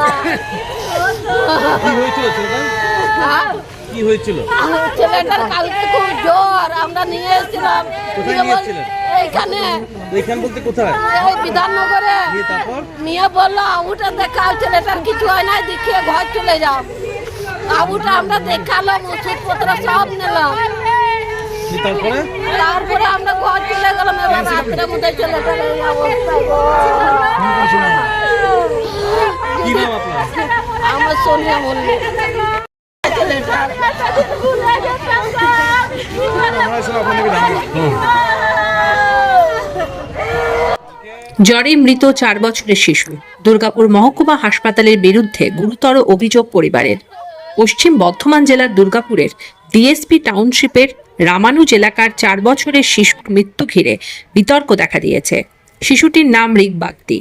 না। কি হয়েছিল হ্যাঁ? কি হয়েছিল? ছেলেটার কালকে খুব জ্বর আমরা নিয়ে এসেছিলাম? এইখানে। এইখান বলতে কোথায়? এই বিধাননগরে। নিয়ে বলল আবুটা দেখাও ছেলেটার কিছু হয় না দেখিয়ে ঘর চলে যাও। আবুটা আমরা দেখালাম ওষুধপত্র সব নিলাম। তারপরে? তারপরে আমরা ঘর চলে গেলাম এবার রাত্রের মধ্যে ছেলেটার এই অবস্থা গো। কি নাম আপনার আমার সোনিয়া জ্বরে মৃত চার বছরের শিশু। দুর্গাপুর মহকুমা হাসপাতালের বিরুদ্ধে গুরুতর অভিযোগ পরিবারের। পশ্চিম বর্ধমান জেলার দুর্গাপুরের ডিএসপি টাউনশিপের রামানুজ এলাকার চার বছরের শিশুর মৃত্যু ঘিরে বিতর্ক দেখা দিয়েছে। শিশুটির নাম রিক বাগদি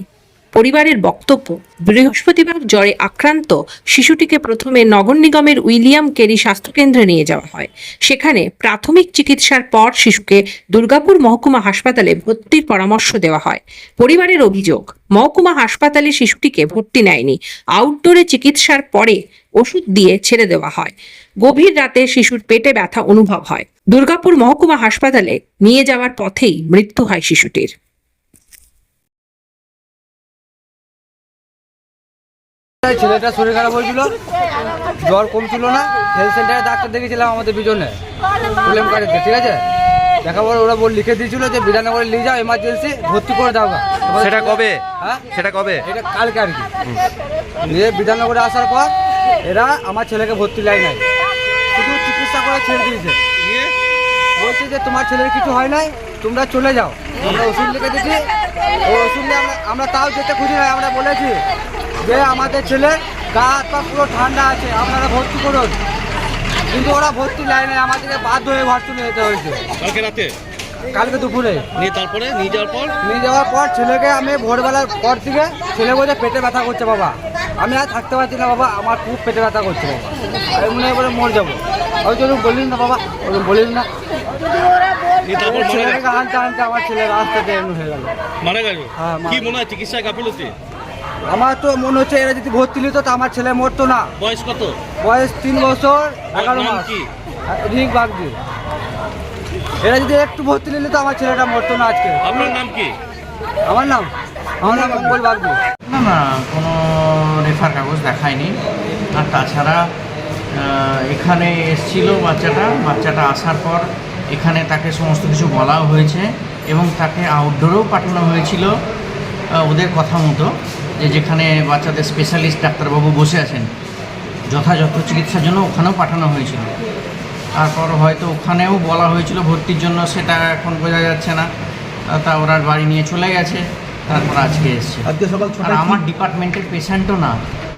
পরিবারের বক্তব্য, বৃহস্পতিবার জ্বরে আক্রান্ত শিশুটিকে প্রথমে নগর নিগমের উইলিয়াম কেরি স্বাস্থ্যকেন্দ্রে নিয়ে যাওয়া হয়। সেখানে প্রাথমিক চিকিৎসার পর শিশুকে দুর্গাপুর মহকুমা হাসপাতালে ভর্তির পরামর্শ দেওয়া হয়। পরিবারের অভিযোগ, মহকুমা হাসপাতালে শিশুটিকে ভর্তি নেয়নি। আউটডোরে চিকিৎসার পরে ওষুধ দিয়ে ছেড়ে দেওয়া হয়। গভীর রাতে শিশুর পেটে ব্যথা অনুভব হয়। দুর্গাপুর মহকুমা হাসপাতালে নিয়ে যাওয়ার পথেই মৃত্যু হয় শিশুটির। ছেলেটা শরীর খারাপ হয়েছিল? জ্বর কমছিল না? হেলথ সেন্টারে ডাক্তার দেখেছিলাম আমাদের বিজনে প্রবলেম কার্ডেতে ঠিক আছে? দেখা পর ওরা বল লিখে দিয়েছিল যে বিধাননগরে নিয়ে যাও এমার্জেন্সি ভর্তি করে দাও। সেটা কবে? হ্যাঁ? সেটা কবে? এটা কালকে আর কি। নিয়ে বিধাননগরে আসার পর এরা আমার ছেলেকে ভর্তি লাই নাই। শুধু চিকিৎসা করে ছেড়ে দিয়েছে। দিয়ে বলছে যে তোমার ছেলের কিছু হয় নাই তোমরা চলে যাও। আমরা ওষুধ লিখে দিচ্ছি ওই ওষুধ নিয়ে আমরা আমরা তাও যেতে খুঁজি নাই আমরা বলেছি। যে আমাদের ছেলে গা হাত পা পুরো ঠান্ডা আছে আপনারা ভর্তি করুন। কিন্তু ওরা ভর্তি লাইনে আমাদেরকে বাধ্য হয়ে ভর্তি নিয়ে যেতে হয়েছে। কালকে রাতে? কালকে দুপুরে। নিয়ে তারপরে নিয়ে যাওয়ার পর? নিয়ে যাওয়ার পর ছেলেকে আমি ভোরবেলার পর থেকে ছেলে বলছে পেটে ব্যথা করছে বাবা। আমি আর থাকতে পারছি না বাবা আমার খুব পেটে ব্যথা করছে বাবা। আমি মনে হয় বলে মর যাব। ওই জন্য বলিস না বাবা ওরকম বলিস না। ছেলেকে আনতে আনতে আমার ছেলে রাস্তাতে এমন হয়ে গেল। মারা গেল? হ্যাঁ, কি মনে হয় চিকিৎসা গাফিলতি? আমার তো মনে হচ্ছে এরা যদি ভর্তি নিত তো আমার ছেলে মরতো না। বয়স কত? বয়স তিন বছর এগারো মাস। রিক বাগদি। এরা যদি একটু ভর্তি নিলে তো আমার ছেলেটা মরতো না আজকে। আপনার নাম কি? আমার নাম? আমার নাম মঙ্গল বাগদি। না না কোনো রেফার কাগজ দেখায়নি। আর তাছাড়া এখানে এসছিল বাচ্চাটা। বাচ্চাটা আসার পর এখানে তাকে সমস্ত কিছু বলাও হয়েছে এবং তাকে আউটডোরেও পাঠানো হয়েছিল ওদের কথা মতো। যে যেখানে বাচ্চাদের স্পেশালিস্ট ডাক্তারবাবু বসে আছেন যথাযথ চিকিৎসার জন্য ওখানেও পাঠানো হয়েছিল। তারপর হয়তো ওখানেও বলা হয়েছিল ভর্তির জন্য সেটা এখন বোঝা যাচ্ছে না। তা ওরা বাড়ি নিয়ে চলে গেছে তারপর আজকে এসছে। আজকে সকাল আর আমার ডিপার্টমেন্টের পেশেন্টও না।